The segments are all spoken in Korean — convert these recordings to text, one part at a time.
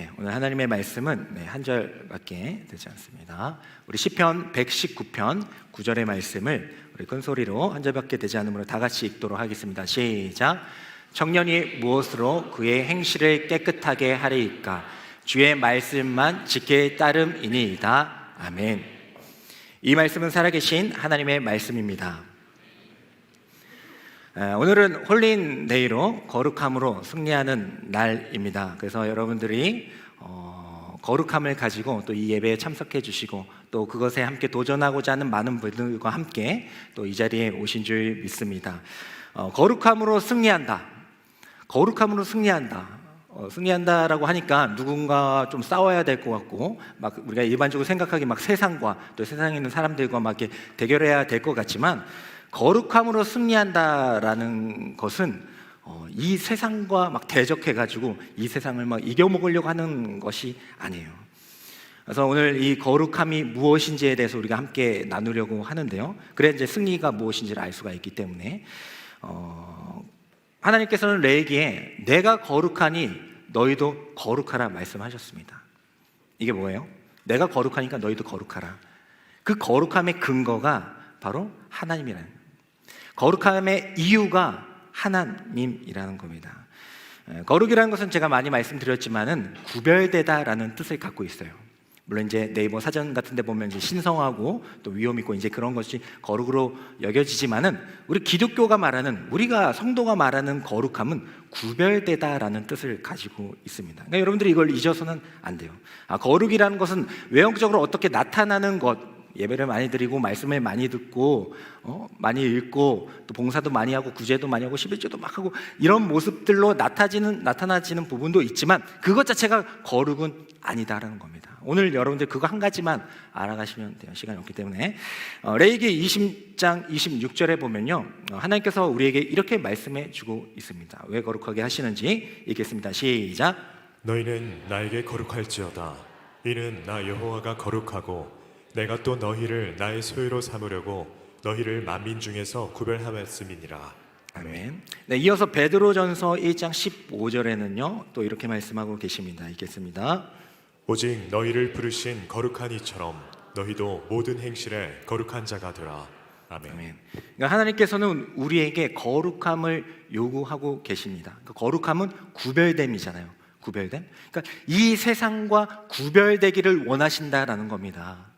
네, 오늘 하나님의 말씀은 네, 한 절밖에 되지 않습니다. 우리 시편 119편 9절의 말씀을 우리 큰 소리로 한 절밖에 되지 않으므로 다 같이 읽도록 하겠습니다. 시작. 청년이 무엇으로 그의 행실을 깨끗하게 하리이까 주의 말씀만 지킬 따름이니이다. 아멘. 이 말씀은 살아계신 하나님의 말씀입니다. 에, 오늘은 홀린데이로 거룩함으로 승리하는 날입니다. 그래서 여러분들이 어, 거룩함을 가지고 또 이 예배에 참석해 주시고 또 그것에 함께 도전하고자 하는 많은 분들과 함께 또 이 자리에 오신 줄 믿습니다. 어, 거룩함으로 승리한다. 거룩함으로 승리한다. 어, 승리한다라고 하니까 누군가 좀 싸워야 될 것 같고 막 우리가 일반적으로 생각하기 막 세상과 또 세상에 있는 사람들과 막 이렇게 대결해야 될 것 같지만 거룩함으로 승리한다라는 것은 어, 이 세상과 막 대적해가지고 이 세상을 막 이겨먹으려고 하는 것이 아니에요. 그래서 오늘 이 거룩함이 무엇인지에 대해서 우리가 함께 나누려고 하는데요. 그래 이제 승리가 무엇인지를 알 수가 있기 때문에 어, 하나님께서는 레이기에 내가 거룩하니 너희도 거룩하라 말씀하셨습니다. 이게 뭐예요? 내가 거룩하니까 너희도 거룩하라. 그 거룩함의 근거가 바로 하나님이라는 거룩함의 이유가 하나님이라는 겁니다. 에, 거룩이라는 것은 제가 많이 말씀드렸지만은 구별되다라는 뜻을 갖고 있어요. 물론 이제 네이버 사전 같은 데 보면 이제 신성하고 또 위험 있고 이제 그런 것이 거룩으로 여겨지지만은 우리 기독교가 말하는 우리가 성도가 말하는 거룩함은 구별되다라는 뜻을 가지고 있습니다. 그러니까 여러분들이 이걸 잊어서는 안 돼요. 아, 거룩이라는 것은 외형적으로 어떻게 나타나는 것 예배를 많이 드리고 말씀을 많이 듣고 어, 많이 읽고 또 봉사도 많이 하고 구제도 많이 하고 십일조도 막 하고 이런 모습들로 나타지는 나타나지는 부분도 있지만 그것 자체가 거룩은 아니다라는 겁니다. 오늘 여러분들 그거 한 가지만 알아가시면 돼요. 시간이 없기 때문에 어, 레이기 20장 26절에 보면요 어, 하나님께서 우리에게 이렇게 말씀해 주고 있습니다. 왜 거룩하게 하시는지 읽겠습니다. 시작. 너희는 나에게 거룩할지어다 이는 나 여호와가 거룩하고 내가 또 너희를 나의 소유로 삼으려고 너희를 만민 중에서 구별하였음이니라 아멘. 네, 이어서 베드로전서 1장 15절에는요 또 이렇게 말씀하고 계십니다. 읽겠습니다. 오직 너희를 부르신 거룩한 이처럼 너희도 모든 행실에 거룩한 자가 되라 아멘 아멘. 그러니까 하나님께서는 우리에게 거룩함을 요구하고 계십니다. 그 거룩함은 구별됨이잖아요. 구별됨. 그러니까 이 세상과 구별되기를 원하신다라는 겁니다.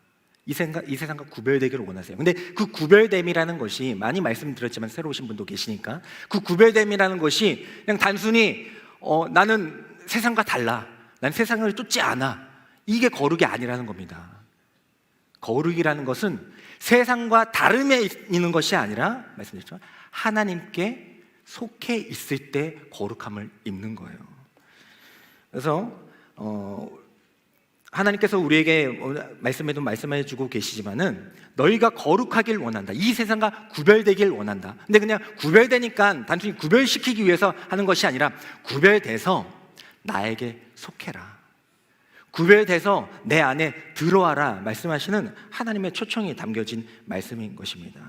이 생각 이 세상과 구별되기를 원하세요. 근데 그 구별됨이라는 것이 많이 말씀드렸지만 새로 오신 분도 계시니까 그 구별됨이라는 것이 그냥 단순히 어, 나는 세상과 달라. 난 세상을 쫓지 않아. 이게 거룩이 아니라는 겁니다. 거룩이라는 것은 세상과 다름에 있는 것이 아니라 말씀드렸죠. 하나님께 속해 있을 때 거룩함을 입는 거예요. 그래서 어, 하나님께서 우리에게 말씀에도 말씀해 주고 계시지만은 너희가 거룩하길 원한다. 이 세상과 구별되길 원한다. 근데 그냥 구별되니까 단순히 구별시키기 위해서 하는 것이 아니라 구별돼서 나에게 속해라. 구별돼서 내 안에 들어와라 말씀하시는 하나님의 초청이 담겨진 말씀인 것입니다.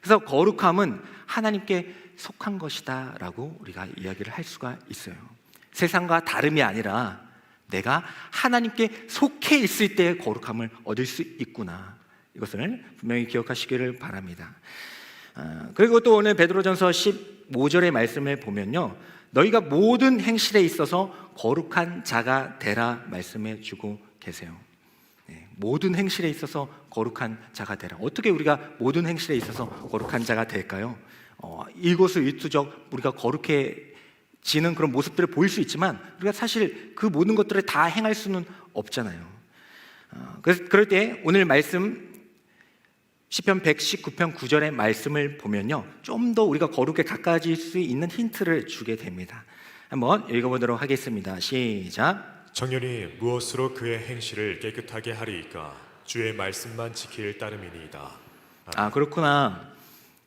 그래서 거룩함은 하나님께 속한 것이다라고 우리가 이야기를 할 수가 있어요. 세상과 다름이 아니라 내가 하나님께 속해 있을 때의 거룩함을 얻을 수 있구나. 이것을 분명히 기억하시기를 바랍니다. 아, 그리고 또 오늘 베드로전서 15절의 말씀을 보면요. 너희가 모든 행실에 있어서 거룩한 자가 되라 말씀해 주고 계세요. 네, 모든 행실에 있어서 거룩한 자가 되라. 어떻게 우리가 모든 행실에 있어서 거룩한 자가 될까요? 어, 일거수일투족 우리가 거룩해 지는 그런 모습들을 보일 수 있지만 우리가 사실 그 모든 것들을 다 행할 수는 없잖아요. 어, 그래서 그럴 때 오늘 말씀 시편 119편 9절의 말씀을 보면요. 좀 더 우리가 거룩에 가까워질 수 있는 힌트를 주게 됩니다. 한번 읽어 보도록 하겠습니다. 시작. 청년이 무엇으로 그의 행실을 깨끗하게 하리이까 주의 말씀만 지킬 따름이니이다 아, 그렇구나.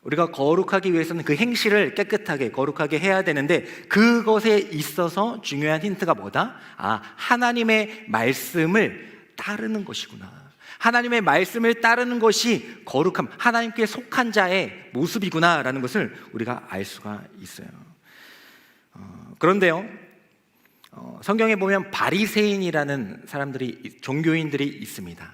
우리가 거룩하기 위해서는 그 행실을 깨끗하게, 거룩하게 해야 되는데 그것에 있어서 중요한 힌트가 뭐다? 아, 하나님의 말씀을 따르는 것이구나. 하나님의 말씀을 따르는 것이 거룩함, 하나님께 속한 자의 모습이구나라는 것을 우리가 알 수가 있어요. 어, 그런데요, 어, 성경에 보면 바리새인이라는 사람들이 종교인들이 있습니다.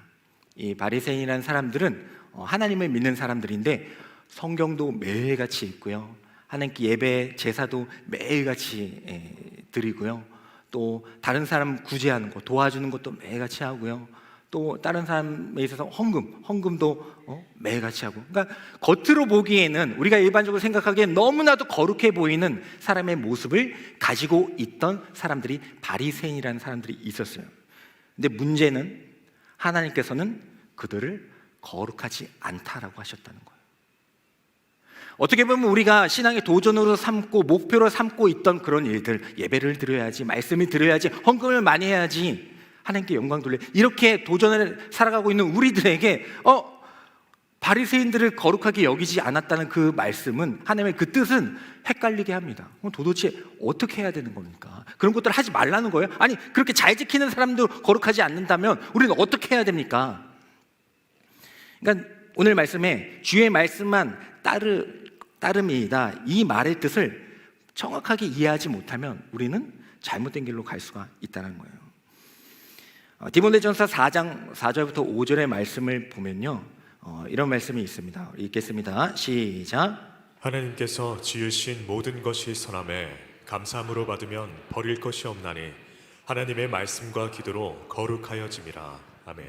이 바리새인이라는 사람들은 어, 하나님을 믿는 사람들인데 성경도 매일같이 읽고요. 하나님께 예배 제사도 매일같이 예, 드리고요. 또 다른 사람 구제하는 거 도와주는 것도 매일같이 하고요. 또 다른 사람에 있어서 헌금, 헌금도 어, 매일같이 하고. 그러니까 겉으로 보기에는 우리가 일반적으로 생각하기엔 너무나도 거룩해 보이는 사람의 모습을 가지고 있던 사람들이 바리새인이라는 사람들이 있었어요. 근데 문제는 하나님께서는 그들을 거룩하지 않다라고 하셨다는 거예요. 어떻게 보면 우리가 신앙의 도전으로 삼고 목표로 삼고 있던 그런 일들 예배를 드려야지 말씀을 드려야지 헌금을 많이 해야지 하나님께 영광 돌려 이렇게 도전을 살아가고 있는 우리들에게 어 바리새인들을 거룩하게 여기지 않았다는 그 말씀은 하나님의 그 뜻은 헷갈리게 합니다. 도대체 어떻게 해야 되는 겁니까? 그런 것들을 하지 말라는 거예요? 아니 그렇게 잘 지키는 사람도 거룩하지 않는다면 우리는 어떻게 해야 됩니까? 그러니까 오늘 말씀에 주의 말씀만 따르 따름이다 이 말의 뜻을 정확하게 이해하지 못하면 우리는 잘못된 길로 갈 수가 있다는 거예요. 어, 디모데전서 4장 4절부터 5절의 말씀을 보면요. 어, 이런 말씀이 있습니다. 읽겠습니다. 시작. 하나님께서 지으신 모든 것이 선함에 감사함으로 받으면 버릴 것이 없나니 하나님의 말씀과 기도로 거룩하여짐이라. 아멘.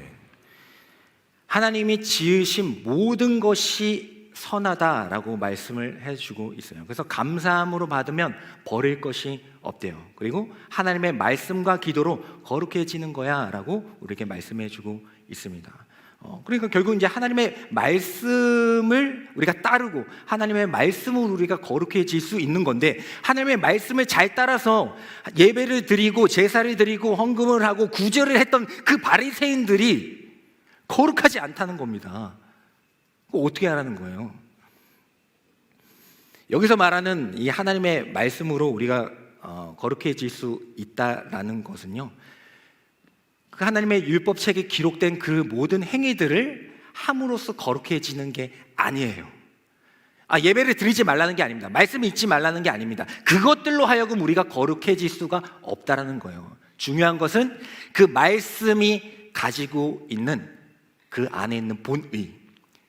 하나님이 지으신 모든 것이 선하다라고 말씀을 해주고 있어요. 그래서 감사함으로 받으면 버릴 것이 없대요. 그리고 하나님의 말씀과 기도로 거룩해지는 거야라고 우리에게 말씀해주고 있습니다. 어, 그러니까 결국 이제 하나님의 말씀을 우리가 따르고 하나님의 말씀으로 우리가 거룩해질 수 있는 건데 하나님의 말씀을 잘 따라서 예배를 드리고 제사를 드리고 헌금을 하고 구제를 했던 그 바리새인들이 거룩하지 않다는 겁니다. 어떻게 하라는 거예요? 여기서 말하는 이 하나님의 말씀으로 우리가 어, 거룩해질 수 있다라는 것은요. 그 하나님의 율법 책에 기록된 그 모든 행위들을 함으로써 거룩해지는 게 아니에요. 아, 예배를 드리지 말라는 게 아닙니다. 말씀 읽지 말라는 게 아닙니다. 그것들로 하여금 우리가 거룩해질 수가 없다라는 거예요. 중요한 것은 그 말씀이 가지고 있는 그 안에 있는 본의,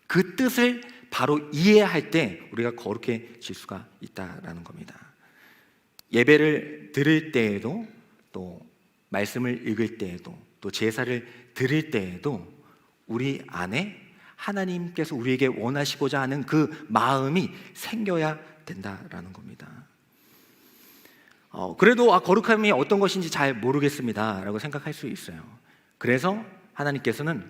그 뜻을 바로 이해할 때 우리가 거룩해질 수가 있다라는 겁니다. 예배를 드릴 때에도 또 말씀을 읽을 때에도 또 제사를 드릴 때에도 우리 안에 하나님께서 우리에게 원하시고자 하는 그 마음이 생겨야 된다라는 겁니다. 어, 그래도 아, 거룩함이 어떤 것인지 잘 모르겠습니다라고 생각할 수 있어요. 그래서 하나님께서는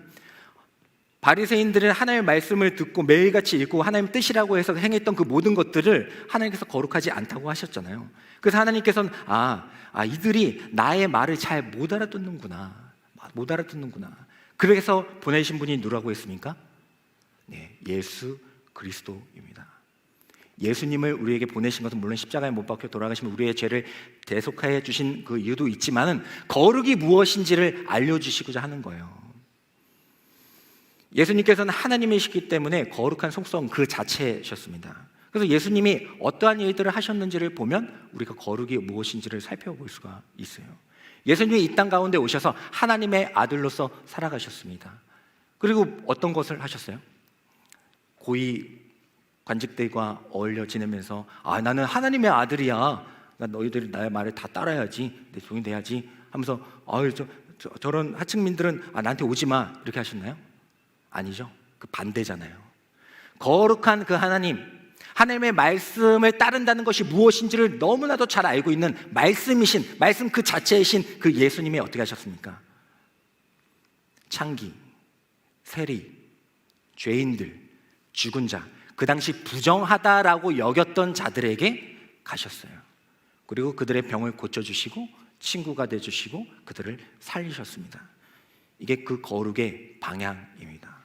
바리새인들은 하나님의 말씀을 듣고 매일같이 읽고 하나님 뜻이라고 해서 행했던 그 모든 것들을 하나님께서 거룩하지 않다고 하셨잖아요. 그래서 하나님께서는 아, 아 이들이 나의 말을 잘 못 알아듣는구나. 못 알아듣는구나. 그래서 보내신 분이 누구라고 했습니까? 네, 예수 그리스도입니다. 예수님을 우리에게 보내신 것은 물론 십자가에 못 박혀 돌아가시면 우리의 죄를 대속하여 주신 그 이유도 있지만은 거룩이 무엇인지를 알려주시고자 하는 거예요. 예수님께서는 하나님이시기 때문에 거룩한 속성 그 자체셨습니다. 그래서 예수님이 어떠한 일들을 하셨는지를 보면 우리가 거룩이 무엇인지를 살펴볼 수가 있어요. 예수님이 이 땅 가운데 오셔서 하나님의 아들로서 살아가셨습니다. 그리고 어떤 것을 하셨어요? 고위 관직들과 어울려 지내면서 아 나는 하나님의 아들이야. 나 너희들이 나의 말을 다 따라야지. 내 종이 돼야지. 하면서 아유 저, 저 저런 하층민들은 아 나한테 오지 마 이렇게 하셨나요? 아니죠. 그 반대잖아요. 거룩한 그 하나님, 하나님의 말씀을 따른다는 것이 무엇인지를 너무나도 잘 알고 있는 말씀이신, 말씀 그 자체이신 그 예수님이 어떻게 하셨습니까? 창기, 세리, 죄인들, 죽은 자, 그 당시 부정하다라고 여겼던 자들에게 가셨어요. 그리고 그들의 병을 고쳐주시고 친구가 되주시고 그들을 살리셨습니다. 이게 그 거룩의 방향입니다.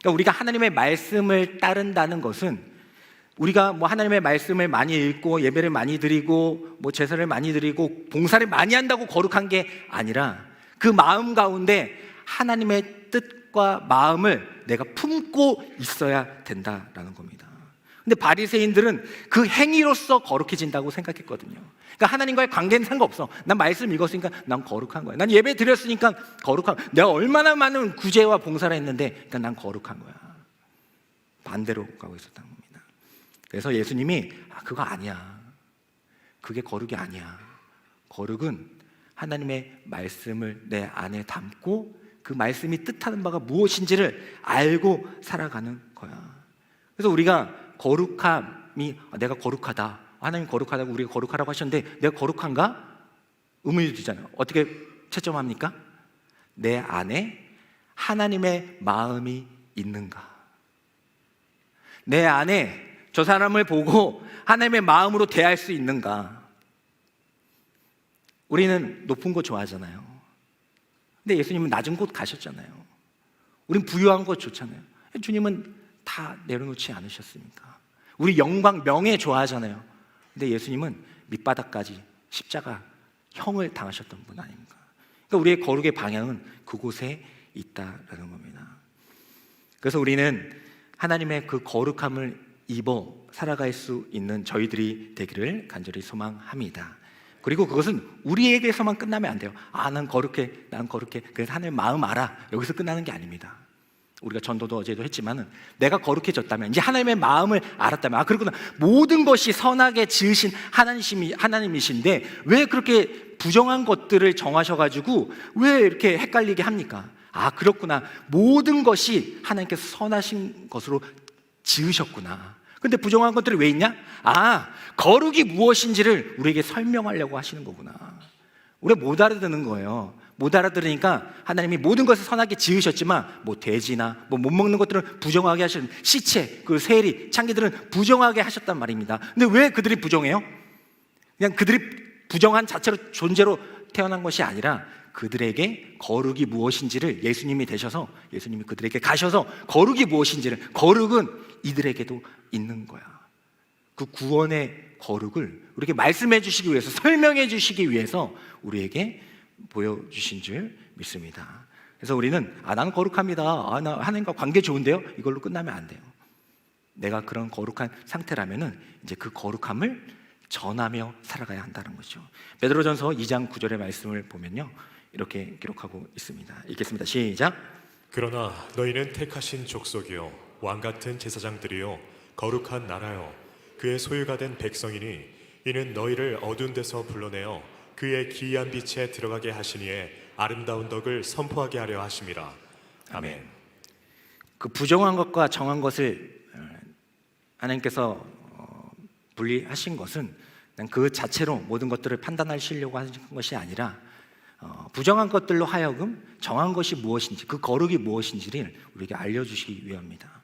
그러니까 우리가 하나님의 말씀을 따른다는 것은 우리가 뭐 하나님의 말씀을 많이 읽고 예배를 많이 드리고 뭐 제사를 많이 드리고 봉사를 많이 한다고 거룩한 게 아니라 그 마음 가운데 하나님의 뜻과 마음을 내가 품고 있어야 된다라는 겁니다. 근데 바리새인들은 그 행위로서 거룩해진다고 생각했거든요. 그러니까 하나님과의 관계는 상관없어. 난 말씀 읽었으니까 난 거룩한 거야. 난 예배 드렸으니까 거룩한. 내가 얼마나 많은 구제와 봉사를 했는데, 그러니까 난 거룩한 거야. 반대로 가고 있었던 겁니다. 그래서 예수님이 아, 그거 아니야. 그게 거룩이 아니야. 거룩은 하나님의 말씀을 내 안에 담고 그 말씀이 뜻하는 바가 무엇인지를 알고 살아가는 거야. 그래서 우리가 거룩함이 아, 내가 거룩하다. 하나님 거룩하다고 우리가 거룩하라고 하셨는데 내가 거룩한가? 의문이 들잖아요. 어떻게 채점합니까? 내 안에 하나님의 마음이 있는가? 내 안에 저 사람을 보고 하나님의 마음으로 대할 수 있는가? 우리는 높은 곳 좋아하잖아요. 근데 예수님은 낮은 곳 가셨잖아요. 우린 부유한 곳 좋잖아요. 주님은 다 내려놓지 않으셨습니까? 우리 영광, 명예 좋아하잖아요. 근데 예수님은 밑바닥까지 십자가 형을 당하셨던 분 아닙니까? 그러니까 우리의 거룩의 방향은 그곳에 있다라는 겁니다. 그래서 우리는 하나님의 그 거룩함을 입어 살아갈 수 있는 저희들이 되기를 간절히 소망합니다. 그리고 그것은 우리에게서만 끝나면 안 돼요. 아, 난 거룩해, 난 거룩해. 그래서 하나님 마음 알아. 여기서 끝나는 게 아닙니다. 우리가 전도도 어제도 했지만은 내가 거룩해졌다면 이제 하나님의 마음을 알았다면 아 그렇구나 모든 것이 선하게 지으신 하나님이 하나님이신데 왜 그렇게 부정한 것들을 정하셔가지고 왜 이렇게 헷갈리게 합니까? 아 그렇구나 모든 것이 하나님께서 선하신 것으로 지으셨구나. 근데 부정한 것들이 왜 있냐? 아 거룩이 무엇인지를 우리에게 설명하려고 하시는 거구나. 우리가 못 알아듣는 거예요. 못 알아들으니까 하나님이 모든 것을 선하게 지으셨지만 뭐 돼지나 뭐 못 먹는 것들은 부정하게 하시는 시체, 그 세리, 창기들은 부정하게 하셨단 말입니다. 근데 왜 그들이 부정해요? 그냥 그들이 부정한 자체로 존재로 태어난 것이 아니라 그들에게 거룩이 무엇인지를 예수님이 되셔서 예수님이 그들에게 가셔서 거룩이 무엇인지를 거룩은 이들에게도 있는 거야. 그 구원의 거룩을 우리에게 말씀해 주시기 위해서 설명해 주시기 위해서 우리에게 보여주신 줄 믿습니다. 그래서 우리는 아 나는 거룩합니다. 아 나 하나님과 관계 좋은데요. 이걸로 끝나면 안 돼요. 내가 그런 거룩한 상태라면은 이제 그 거룩함을 전하며 살아가야 한다는 거죠. 베드로전서 2장 9절의 말씀을 보면요. 이렇게 기록하고 있습니다. 읽겠습니다. 시작. 그러나 너희는 택하신 족속이요 왕 같은 제사장들이요 거룩한 나라요 그의 소유가 된 백성이니 이는 너희를 어두운 데서 불러내어 그의 기이한 빛에 들어가게 하시니에 아름다운 덕을 선포하게 하려 하심이라 아멘. 그 부정한 것과 정한 것을 어, 하나님께서 어, 분리하신 것은 그 자체로 모든 것들을 판단하시려고 하신 것이 아니라 어, 부정한 것들로 하여금 정한 것이 무엇인지 그 거룩이 무엇인지를 우리에게 알려주시기 위함입니다.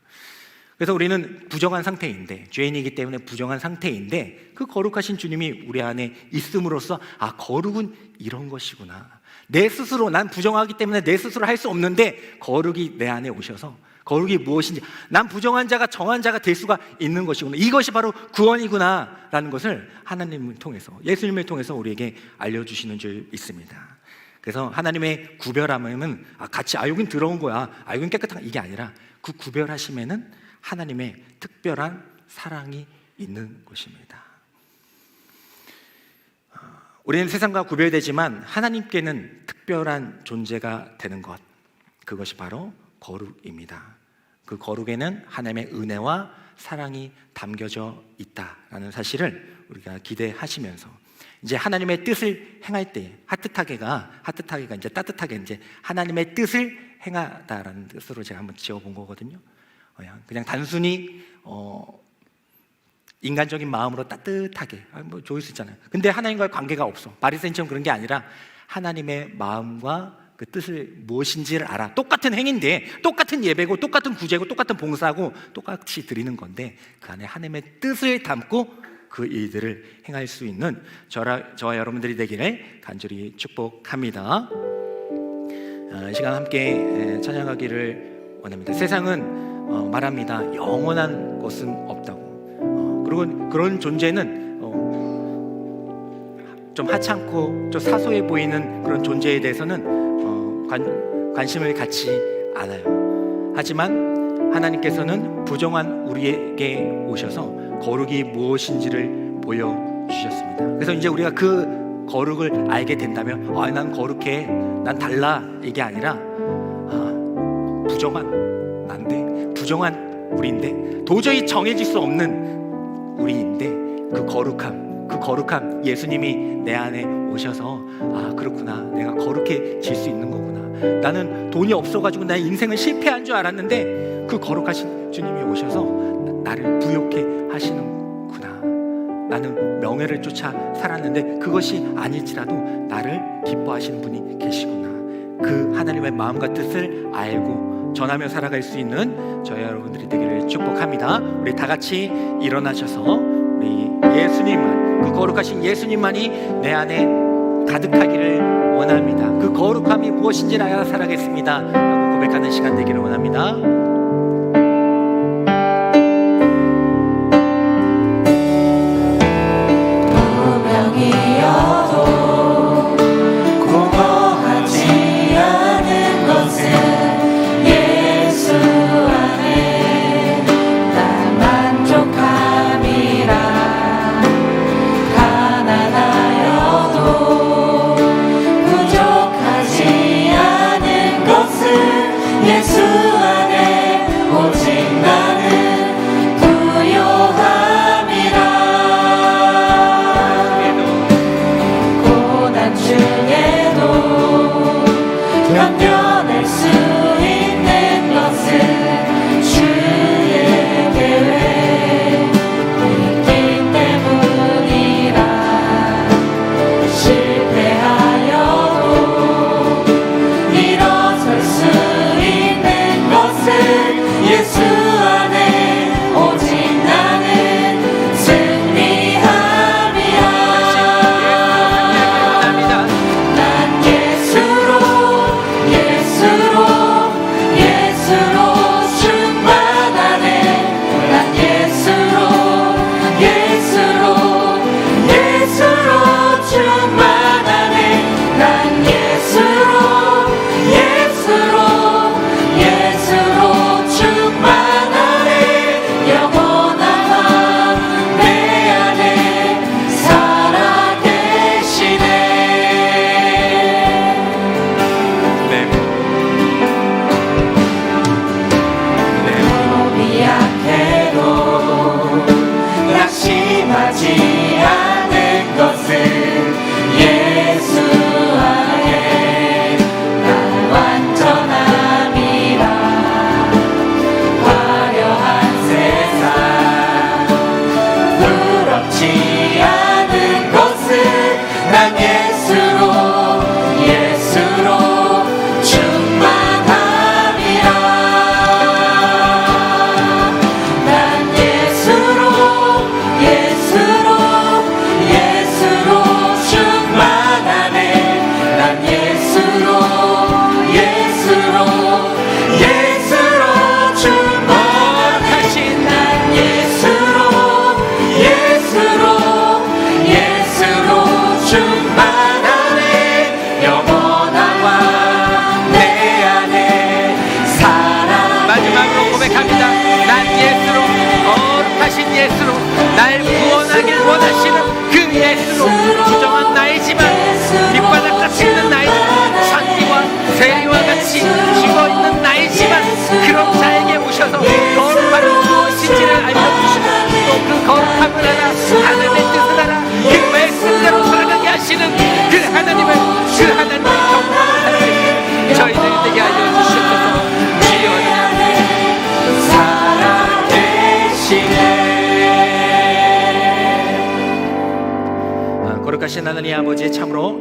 그래서 우리는 부정한 상태인데 죄인이기 때문에 부정한 상태인데 그 거룩하신 주님이 우리 안에 있음으로써 아 거룩은 이런 것이구나. 내 스스로 난 부정하기 때문에 내 스스로 할 수 없는데 거룩이 내 안에 오셔서 거룩이 무엇인지 난 부정한 자가 정한 자가 될 수가 있는 것이구나. 이것이 바로 구원이구나라는 것을 하나님을 통해서 예수님을 통해서 우리에게 알려주시는 줄 있습니다. 그래서 하나님의 구별함은 아, 같이 아 여긴 들어온 거야. 아 여긴 깨끗한 이게 아니라 그 구별하심에는 하나님의 특별한 사랑이 있는 것입니다. 어, 우리는 세상과 구별되지만 하나님께는 특별한 존재가 되는 것. 그것이 바로 거룩입니다. 그 거룩에는 하나님의 은혜와 사랑이 담겨져 있다라는 사실을 우리가 기대하시면서 이제 하나님의 뜻을 행할 때 하트타게가 하트타게가 이제 따뜻하게 이제 하나님의 뜻을 행하다라는 뜻으로 제가 한번 지어본 거거든요. 그냥, 단순히 어, 인간적인 마음으로 따뜻하게 아, 뭐 좋을 수 있잖아요. 근데 하나님과의 관계가 없어. 바리새인처럼 그런 게 아니라 하나님의 마음과 그 뜻을 무엇인지를 알아. 똑같은 행인데 똑같은 예배고 똑같은 구제고 똑같은 봉사고 똑같이 드리는 건데 그 안에 하나님의 뜻을 담고 그 일들을 행할 수 있는 저라, 저와 여러분들이 되기를 간절히 축복합니다. 어, 이 시간 함께 에, 찬양하기를 원합니다. 세상은 어, 말합니다. 영원한 것은 없다고. 어, 그리고 그런 존재는 어, 좀 하찮고 좀 사소해 보이는 그런 존재에 대해서는 어, 관, 관심을 갖지 않아요. 하지만 하나님께서는 부정한 우리에게 오셔서 거룩이 무엇인지를 보여주셨습니다. 그래서 이제 우리가 그 거룩을 알게 된다면 아, 난 거룩해, 난 달라 이게 아니라 아, 부정한 난데 부정한 우리인데 도저히 정해질 수 없는 우리인데 그 거룩함, 그 거룩함 예수님이 내 안에 오셔서 아 그렇구나. 내가 거룩해질 수 있는 거구나. 나는 돈이 없어가지고 내 인생은 실패한 줄 알았는데 그 거룩하신 주님이 오셔서 나를 부욕해 하시는구나. 나는 명예를 쫓아 살았는데 그것이 아닐지라도 나를 기뻐하시는 분이 계시구나. 그 하나님의 마음과 뜻을 알고 전하며 살아갈 수 있는 저희 여러분들이 되기를 축복합니다 우리 다 같이 일어나셔서 우리 예수님만 그 거룩하신 예수님만이 내 안에 가득하기를 원합니다. 그 거룩함이 무엇인지 알아 살아겠습니다. 라고 고백하는 시간 되기를 원합니다. 아, 거룩하신 하나님 아버지 참으로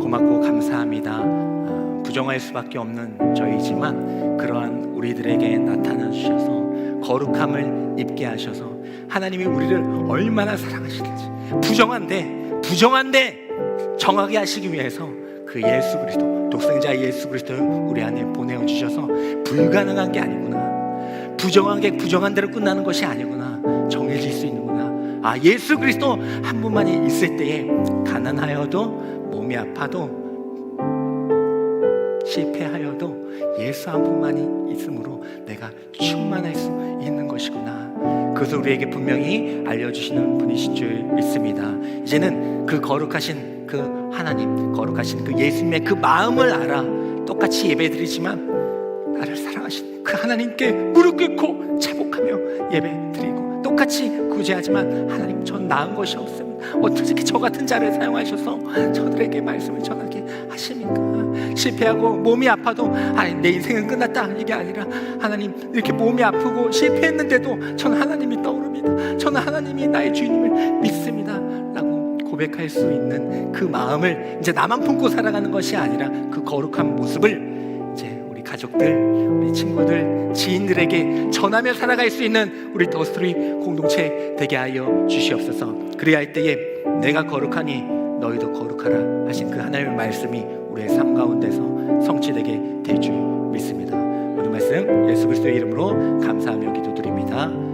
고맙고 감사합니다. 아, 부정할 수밖에 없는 저희지만 그러한 우리들에게 나타나 주셔서 거룩함을 입게 하셔서 하나님이 우리를 얼마나 사랑하시는지 부정한데 부정한데 정하게 하시기 위해서 그 예수 그리스도 독생자 예수 그리스도를 우리 안에 보내어 주셔서 불가능한 게 아니구나. 부정한 게 부정한 대로 끝나는 것이 아니구나. 정해질. 아 예수 그리스도 한 분만이 있을 때에 가난하여도 몸이 아파도 실패하여도 예수 한 분만이 있으므로 내가 충만할 수 있는 것이구나. 그것을 우리에게 분명히 알려주시는 분이신 줄 믿습니다. 이제는 그 거룩하신 그 하나님, 거룩하신 그 예수님의 그 마음을 알아 똑같이 예배드리지만 나를 사랑하신 그 하나님께 무릎 꿇고 자복하며 예배드리고 똑같이 구제하지만 하나님 전 나은 것이 없습니다. 어떻게 저 같은 자를 사용하셔서 저들에게 말씀을 전하게 하십니까? 실패하고 몸이 아파도 아니 내 인생은 끝났다 이게 아니라 하나님 이렇게 몸이 아프고 실패했는데도 저는 하나님이 떠오릅니다. 저는 하나님이 나의 주님을 믿습니다.라고 고백할 수 있는 그 마음을 이제 나만 품고 살아가는 것이 아니라 그 거룩한 모습을 가족들, 우리 친구들, 지인들에게 전하며 살아갈 수 있는 우리 더스토리 공동체 되게 하여 주시옵소서. 그래야 할 때에 내가 거룩하니 너희도 거룩하라 하신 그 하나님의 말씀이 우리의 삶 가운데서 성취되게 될 줄 믿습니다. 오늘 말씀 예수 그리스도의 이름으로 감사하며 기도드립니다.